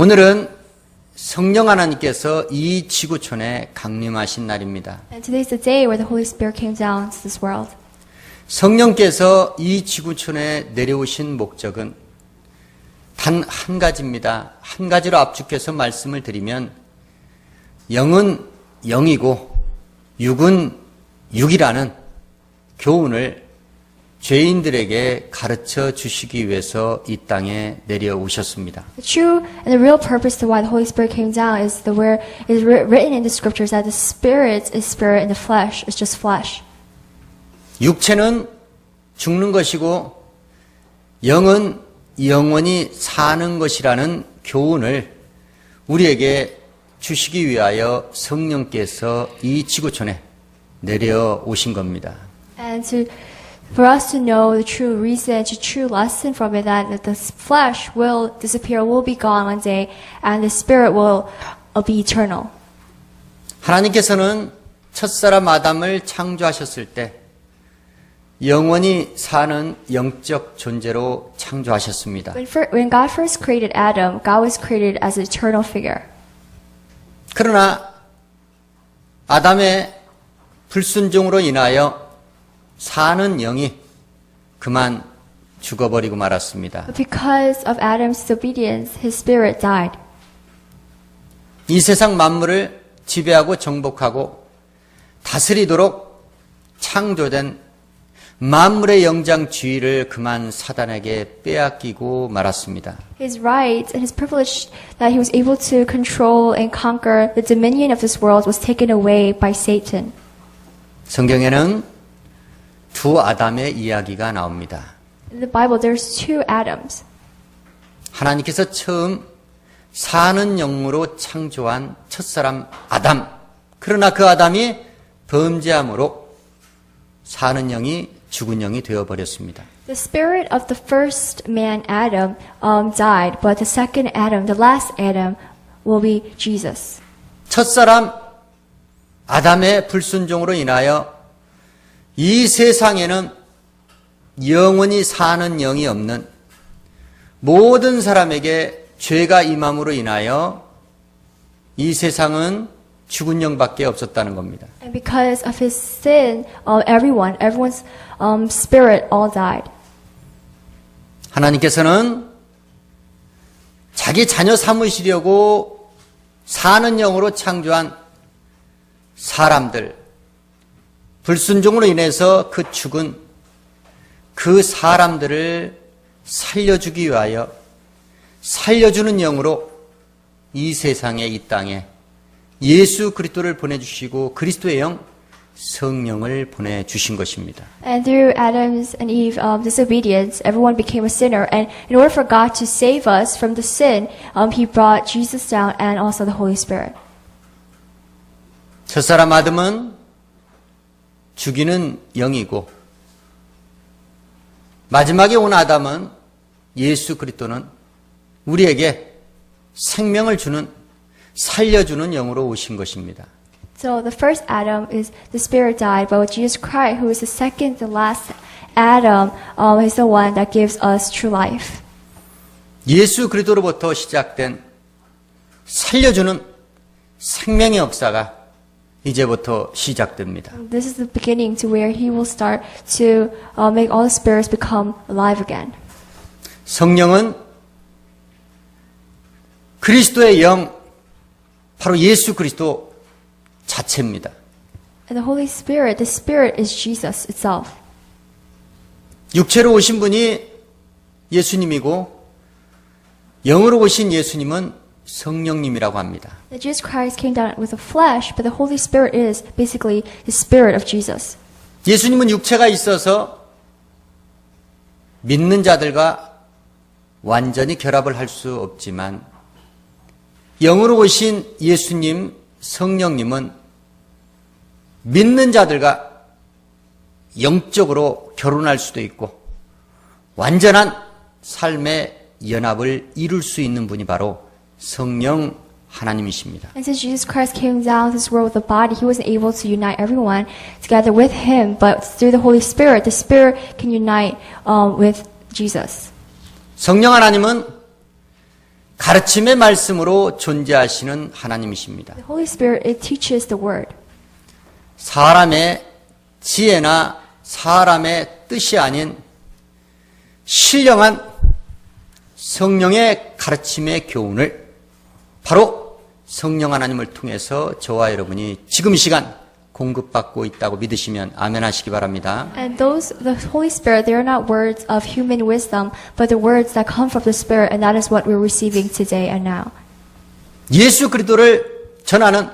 오늘은 성령 하나님께서 이 지구촌에 강림하신 날입니다. And today is the day where the Holy Spirit came down to this world. 성령께서 이 지구촌에 내려오신 목적은 단 한 가지입니다. 한 가지로 압축해서 말씀을 드리면 영은 영이고 육은 육이라는 교훈을 죄인들에게 가르쳐 주시기 위해서 이 땅에 내려오셨습니다. The true and the real purpose to why the Holy Spirit came down is the where is writ- written in the scriptures that the spirit is spirit and the flesh is just flesh. 육체는 죽는 것이고 영은 영원히 사는 것이라는 교훈을 우리에게 주시기 위하여 성령께서 이 지구촌에 내려오신 겁니다. And to for us to know the true reason, the true lesson from it that the flesh will disappear, will be gone one day, and the spirit will uh, be eternal. 하나님께서는 첫사람 아담을 창조하셨을 때 영원히 사는 영적 존재로 창조하셨습니다. When, fir- when God first created Adam, God was created as an eternal figure. 그러나 아담의 불순종으로 인하여 사는 영이 그만 죽어버리고 말았습니다. Because of Adam's disobedience, his spirit died. 이 세상 만물을 지배하고 정복하고 다스리도록 창조된 만물의 영장 주의를 그만 사단에게 빼앗기고 말았습니다. His right and his privilege that he was able to control and conquer the dominion of this world was taken away by Satan. 성경에는 두 아담의 이야기가 나옵니다. In the Bible, there's two Adams. 하나님께서 처음 사는 영으로 창조한 첫사람 아담. 그러나 그 아담이 범죄함으로 사는 영이 죽은 영이 되어 버렸습니다. The spirit of the first man, Adam, um, died, but the second Adam, the last Adam, will be Jesus. 첫 사람 아담의 불순종으로 인하여 이 세상에는 영원히 사는 영이 없는 모든 사람에게 죄가 임함으로 인하여 이 세상은 죽은 영밖에 없었다는 겁니다. And because of his sin, uh, everyone, everyone's um, spirit all died. 하나님께서는 자기 자녀 삼으시려고 사는 영으로 창조한 사람들, 불순종으로 인해서 그 죽은 그 사람들을 살려주기 위하여 살려주는 영으로 이 세상에 이 땅에 예수 그리스도를 보내주시고 그리스도의 영 성령을 보내 주신 것입니다. And through Adam's and Eve um, disobedience, everyone became a sinner. And in order for God to save us from the sin, um, He brought Jesus down and also the Holy Spirit. 첫 사람 아담은 죽이는 영이고 마지막에 온 아담은 예수 그리스도는 우리에게 생명을 주는 살려주는 영으로 오신 것입니다. So the first Adam is the Spirit died, but Jesus Christ, who is the second, the last Adam, um, is the one that gives us true life. 예수 그리스도로부터 시작된 살려주는 생명의 역사가 이제부터 시작됩니다. This is the beginning to where He will start to uh, make all the spirits become alive again. 성령은 그리스도의 영, 바로 예수 그리스도 자체입니다. And the Holy Spirit, the Spirit is Jesus itself. 육체로 오신 분이 예수님이고 영으로 오신 예수님은 성령님이라고 합니다. Jesus Christ came down with the flesh, but the Holy Spirit is basically the Spirit of Jesus. 예수님은 육체가 있어서 믿는 자들과 완전히 결합을 할 수 없지만 영으로 오신 예수님, 성령님은 믿는 자들과 영적으로 결혼할 수도 있고 완전한 삶의 연합을 이룰 수 있는 분이 바로 성령 하나님이십니다. And since Jesus Christ came down to this world with a body, he wasn't able to unite everyone together with him, but through the Holy Spirit, the Spirit can unite um, with Jesus. 성령 하나님은 가르침의 말씀으로 존재하시는 하나님이십니다. The Holy Spirit, it teaches the Word. 사람의 지혜나 사람의 뜻이 아닌 신령한 성령의 가르침의 교훈을 바로 성령 하나님을 통해서 저와 여러분이 지금 이 시간 공급받고 있다고 믿으시면 아멘 하시기 바랍니다. And those, the Holy Spirit, they are not words of human wisdom, but the words that come from the Spirit, and that is what we're receiving today and now. 예수 그리스도를 전하는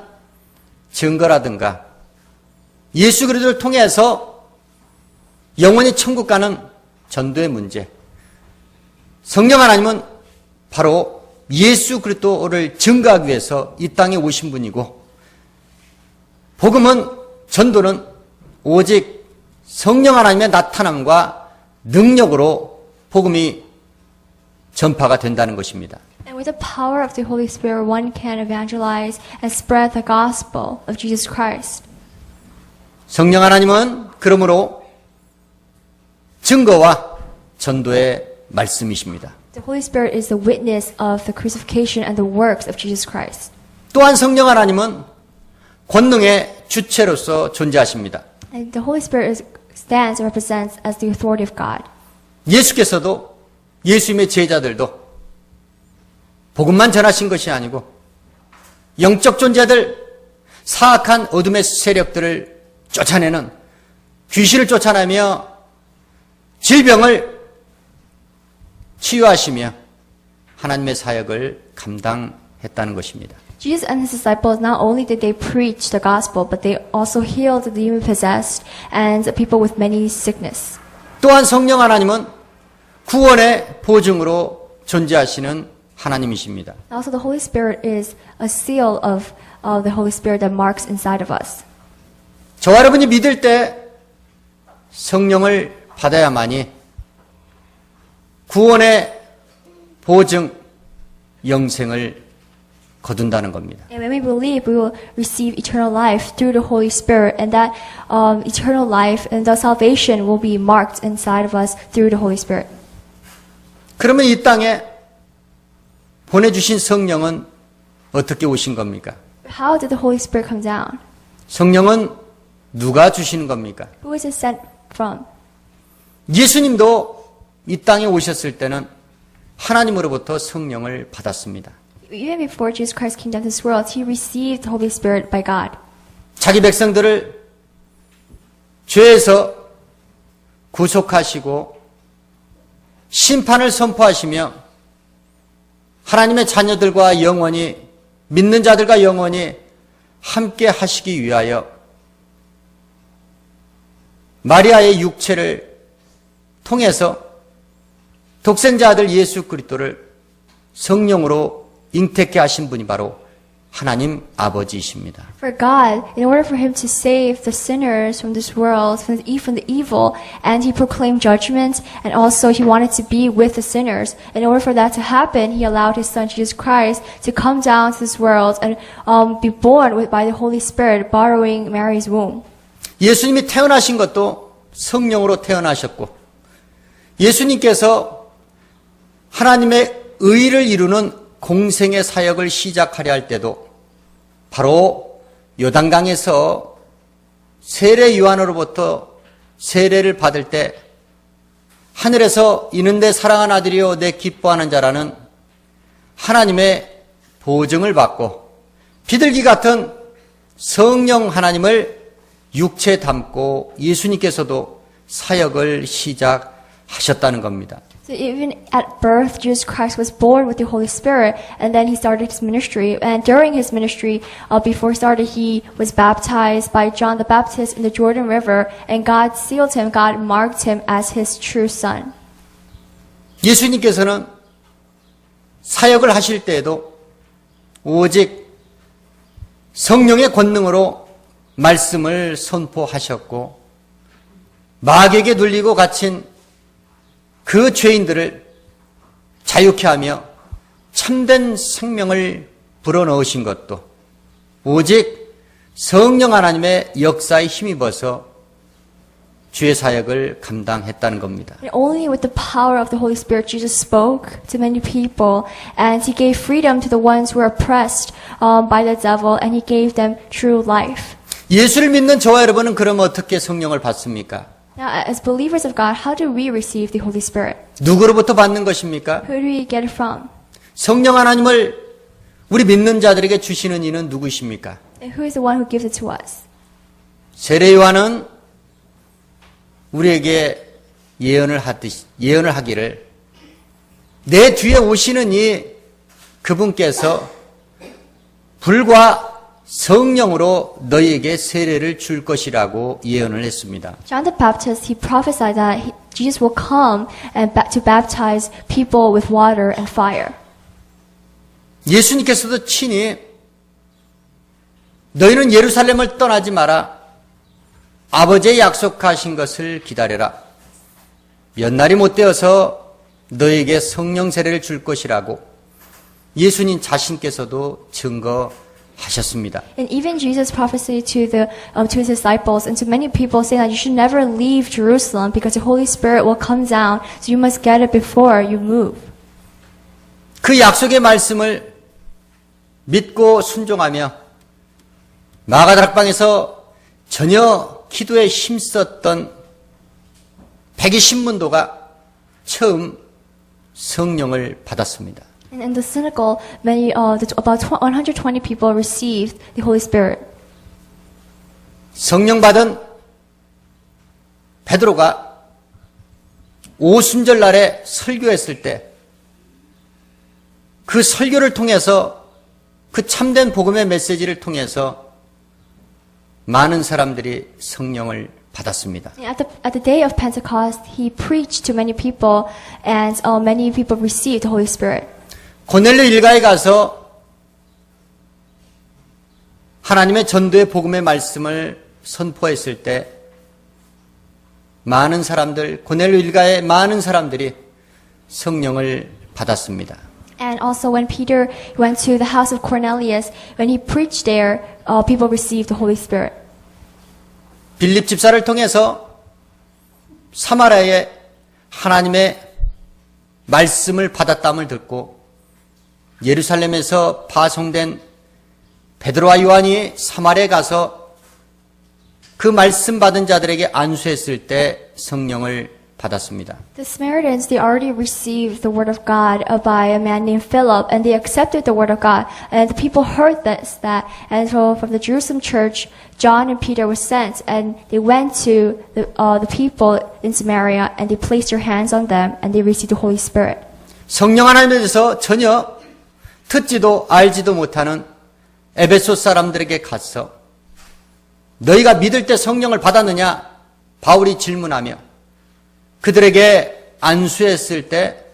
증거라든가 예수 그리스도를 통해서 영원히 천국 가는 전도의 문제. 성령 하나님은 바로 예수 그리스도를 증거하기 위해서 이 땅에 오신 분이고 복음은 전도는 오직 성령 하나님의 나타남과 능력으로 복음이 전파가 된다는 것입니다. And with the power of the Holy Spirit, one can evangelize and spread the gospel of Jesus Christ. 성령 하나님은 그러므로 증거와 전도의 말씀이십니다. The Holy Spirit is the witness of the crucifixion and the works of Jesus Christ. 또한 성령 하나님은 권능의 주체로서 존재하십니다. And the Holy Spirit stands and represents as the authority of God. 예수께서도 예수님의 제자들도 복음만 전하신 것이 아니고 영적 존재들 사악한 어둠의 세력들을 쫓아내는 귀신을 쫓아내며 질병을 치유하시며 하나님의 사역을 감당했다는 것입니다. Jesus and his disciples not only did they preach the gospel, but they also healed the demon possessed and people with many sickness. 또한 성령 하나님은 구원의 보증으로 존재하시는 하나님이십니다. Also, the Holy Spirit is a seal of uh, the Holy Spirit that marks inside of us. 저와 여러분이 믿을 때 성령을 받아야만이 구원의 보증, 영생을 거둔다는 겁니다. And when we believe, we will receive eternal life through the Holy Spirit, and that um, eternal life and the salvation will be marked inside of us through the Holy Spirit. 그러면 이 땅에 보내주신 성령은 어떻게 오신 겁니까? How did the Holy Spirit come down? 성령은 누가 주시는 겁니까? Who is it sent from? 예수님도 이 땅에 오셨을 때는 하나님으로부터 성령을 받았습니다. Even before Jesus Christ came down to this world, he received the Holy Spirit by God. 자기 백성들을 죄에서 구속하시고 심판을 선포하시며 하나님의 자녀들과 영원히 믿는 자들과 영원히 함께 하시기 위하여 마리아의 육체를 통해서 독생자 아들 예수 그리스도를 성령으로 잉태케 하신 분이 바로 하나님 아버지이십니다. For God, in order for him to save the sinners from this world, from the, e- from the evil, and he proclaimed judgment, and also he wanted to be with the sinners. In order for that to happen, he allowed his son Jesus Christ to come down to this world and um, be born with, by the Holy Spirit, borrowing Mary's womb. 예수님이 태어나신 것도 성령으로 태어나셨고 예수님께서 하나님의 의를 이루는 공생의 사역을 시작하려 할 때도 바로 요단강에서 세례 요한으로부터 세례를 받을 때 하늘에서 이는 내 사랑한 아들이요 내 기뻐하는 자라는 하나님의 보증을 받고 비둘기 같은 성령 하나님을 육체에 담고 예수님께서도 사역을 시작하셨다는 겁니다. So even at birth, Jesus Christ was born with the Holy Spirit, and then he started his ministry. And during his ministry, uh, before he started, he was baptized by John the Baptist in the Jordan River, and God sealed him, God marked him as his true son. 예수님께서는 사역을 하실 때에도 오직 성령의 권능으로 말씀을 선포하셨고 마귀에게 눌리고 갇힌 그 죄인들을 자유케 하며 참된 생명을 불어넣으신 것도 오직 성령 하나님의 역사에 힘입어서 주의 사역을 감당했다는 겁니다. And only with the power of the Holy Spirit, Jesus spoke to many people, and He gave freedom to the ones who were oppressed um, by the devil, and He gave them true life. 예수를 믿는 저와 여러분은 그럼 어떻게 성령을 받습니까? Now, as believers of God, how do we receive the Holy Spirit? 누구로부터 받는 것입니까? Who do we get it from? 성령 하나님을 우리 믿는 자들에게 주시는 이는 누구십니까? And who is the one who gives it to us? 세례 요한은 우리에게 예언을 하듯이 예언을 하기를 내 뒤에 오시는 이 그분께서 불과 성령으로 너희에게 세례를 줄 것이라고 예언을 했습니다. John the Baptist, he prophesied that he, Jesus will come and to baptize people with water and fire. 예수님께서도 친히 너희는 예루살렘을 떠나지 마라. 아버지의 약속하신 것을 기다려라. 몇 날이 못 되어서 너에게 성령 세례를 줄 것이라고 예수님 자신께서도 증거 하셨습니다. And even Jesus prophesied to the um, to his disciples and to many people saying that you should never leave Jerusalem because the Holy Spirit will come down, so you must get it before you move. 그 약속의 말씀을 믿고 순종하며 마가다락방에서 전혀 기도에 힘썼던 백이 신문도가 처음 성령을 받았습니다. And in the synagogue, many uh, about tw- 120 people received the Holy Spirit. 성령 받은 베드로가 오순절 날에 설교했을 때 그 설교를 통해서 그 참된 복음의 메시지를 통해서 많은 사람들이 성령을 받았습니다. At the, at the day of Pentecost, he preached to many people, and uh, many people received the Holy Spirit. 고넬료 일가에 가서 하나님의 전도의 복음의 말씀을 선포했을 때 많은 사람들, 고넬료 일가의 많은 사람들이 성령을 받았습니다. And also, when Peter went to the house of Cornelius, when he preached there, uh, people received the Holy Spirit. 빌립 집사를 통해서 사마리아에 하나님의 말씀을 받았담을 듣고 예루살렘에서 파송된 베드로와 요한이 사마리아에 가서 그 말씀 받은 자들에게 안수했을 때 성령을 받았습니다. The Samaritans, they already received the word of God uh, by a man named Philip, and they accepted the word of God. And the people heard this, that, and so from the Jerusalem church, John and Peter were sent, and they went to the, uh, the people in Samaria, and they placed their hands on them, and they received the Holy Spirit. 성령 하나님에 대해서 전혀 듣지도 알지도 못하는 에베소 사람들에게 가서 너희가 믿을 때 성령을 받았느냐? 바울이 질문하며 그들에게 안수했을 때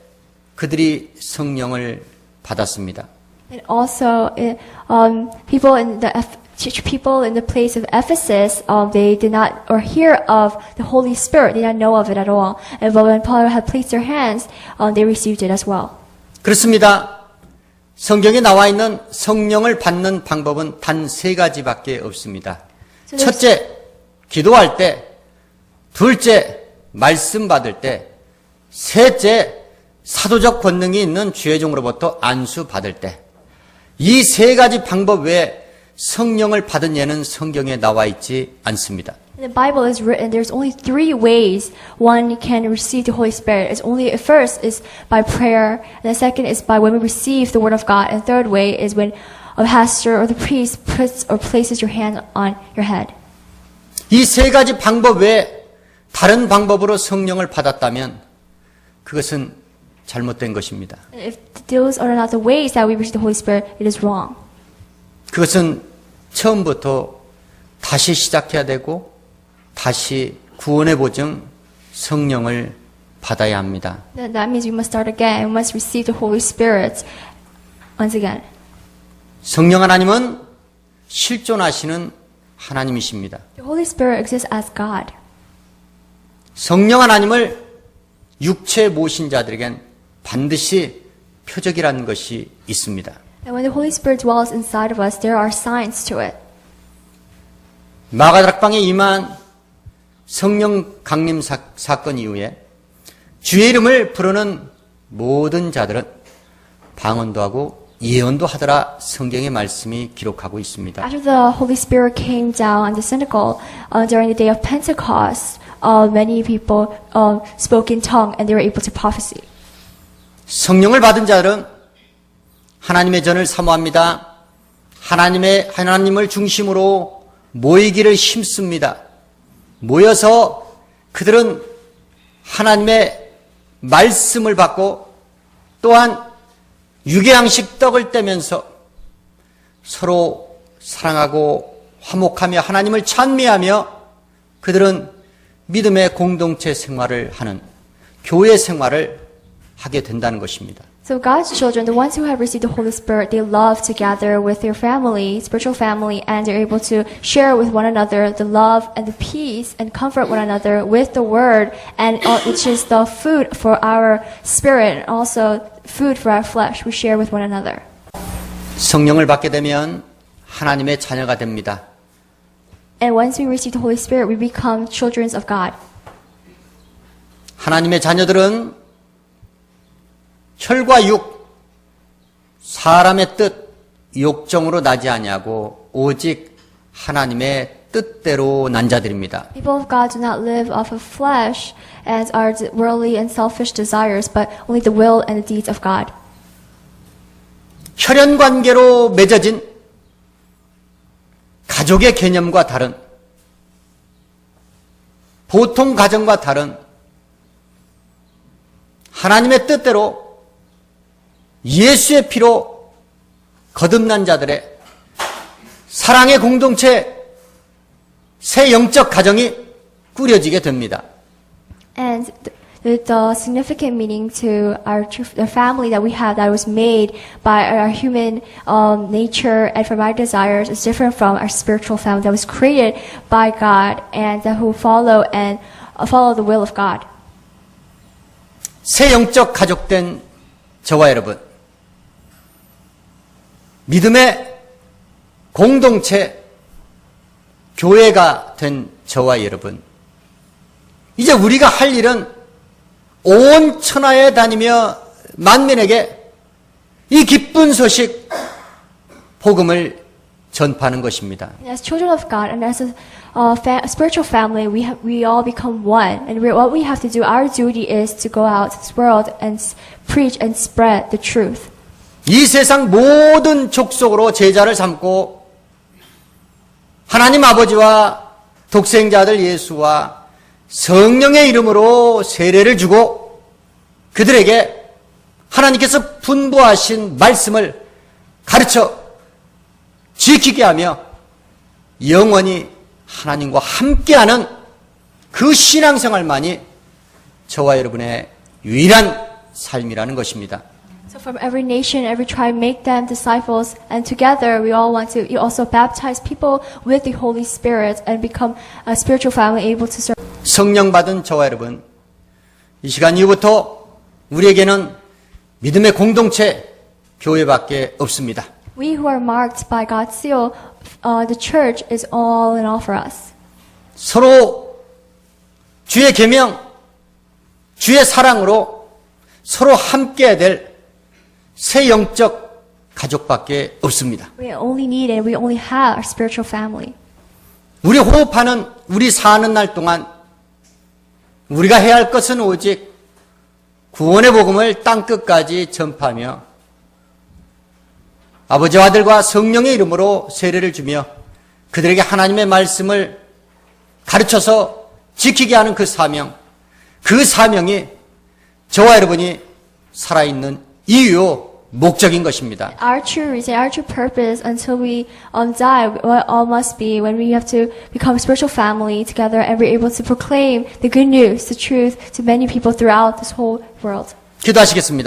그들이 성령을 받았습니다. And also, uh, um, people in the church people in the place of Ephesus, um, they did not or hear of the Holy Spirit. They did not know of it at all. And when Paul had placed their hands, um, they received it as well. 그렇습니다. 성경에 나와 있는 성령을 받는 방법은 단 세 가지밖에 없습니다. 첫째, 기도할 때. 둘째, 말씀 받을 때. 셋째, 사도적 권능이 있는 주의 종으로부터 안수 받을 때. 이 세 가지 방법 외에 성령을 받은 예는 성경에 나와 있지 않습니다. In the Bible is written there's only three ways one can receive the Holy Spirit. It's only first is by prayer, and the second is by when we receive the Word of God, and third way is when a pastor or the priest puts or places your hand on your head. 이 세 가지 방법 외에 다른 방법으로 성령을 받았다면 그것은 잘못된 것입니다. And if those are not the ways that we receive the Holy Spirit, it is wrong. 그것은 처음부터 다시 시작해야 되고 다시 구원의 보증 성령을 받아야 합니다. That means we must start again. We must receive the Holy Spirit once again. 성령 하나님은 실존하시는 하나님이십니다. The Holy Spirit exists as God. 성령 하나님을 육체 모신 자들에겐 반드시 표적이라는 것이 있습니다. And when the Holy Spirit dwells inside of us, there are signs to it. 마가다락방에 임한 성령 강림 사, 사건 이후에 주의 이름을 부르는 모든 자들은 방언도 하고 예언도 하더라 성경의 말씀이 기록하고 있습니다. After the Holy Spirit came down on the synagogue uh, during the day of Pentecost, uh, many people uh, spoke in tongue and they were able to prophesy. 성령을 받은 자들은 하나님의 전을 사모합니다. 하나님의 하나님을 중심으로 모이기를 힘씁니다. 모여서 그들은 하나님의 말씀을 받고 또한 유괴양식 떡을 떼면서 서로 사랑하고 화목하며 하나님을 찬미하며 그들은 믿음의 공동체 생활을 하는 교회 생활을 하게 된다는 것입니다. So God's children, the ones who have received the Holy Spirit, they love to gather with their family, spiritual family, and they're able to share with one another the love and the peace and comfort one another with the Word, and uh, which is the food for our spirit and also food for our flesh. We share with one another. 성령을 받게 되면 하나님의 자녀가 됩니다. And once we receive the Holy Spirit, we become children of God. 하나님의 자녀들은 혈과 육, 사람의 뜻, 욕정으로 나지 아니하고 오직 하나님의 뜻대로 난 자들입니다. People of God do not live off of flesh and our worldly and selfish desires, but only the will and the deeds of God. 혈연 관계로 맺어진 가족의 개념과 다른 보통 가정과 다른 하나님의 뜻대로 예수의 피로 거듭난 자들의 사랑의 공동체 새 영적 가정이 꾸려지게 됩니다. And the, the significant meaning to our the family that we have that was made by our human um, nature and from our desires is different from our spiritual family that was created by God and that who follow and uh, follow the will of God. 새 영적 가족된 저와 여러분, 믿음의 공동체, 교회가 된 저와 여러분, 이제 우리가 할 일은 온 천하에 다니며 만민에게 이 기쁜 소식, 복음을 전파하는 것입니다. As children of God and as a uh, fa- spiritual family, we have, we all become one. And we, what we have to do, our duty is to go out to this world and preach and spread the truth. 이 세상 모든 족속으로 제자를 삼고 하나님 아버지와 독생자들 예수와 성령의 이름으로 세례를 주고 그들에게 하나님께서 분부하신 말씀을 가르쳐 지키게 하며 영원히 하나님과 함께하는 그 신앙생활만이 저와 여러분의 유일한 삶이라는 것입니다. So from every nation, every tribe, make them disciples, and together we all want to you also baptize people with the Holy Spirit and become a spiritual family able to serve. 성령 받은 저와 여러분, 이 시간 이후부터 우리에게는 믿음의 공동체, 교회밖에 없습니다. We who are marked by God's seal, uh, the church is all in all for us. 서로 주의 계명, 주의 사랑으로 서로 함께해야 될 새 영적 가족밖에 없습니다. We only need it. We only have our spiritual family. 우리 호흡하는, 우리 사는 날 동안 우리가 해야 할 것은 오직 구원의 복음을 땅 끝까지 전파하며 아버지와 아들과 성령의 이름으로 세례를 주며 그들에게 하나님의 말씀을 가르쳐서 지키게 하는 그 사명, 그 사명이 저와 여러분이 살아있는 이유, 목적인 것입니다. Our true reason, our true purpose until we um, die, what all must be when we have to become a spiritual family together and we're able to proclaim the good news, the truth to many people throughout this whole world. 기도하시겠습니다.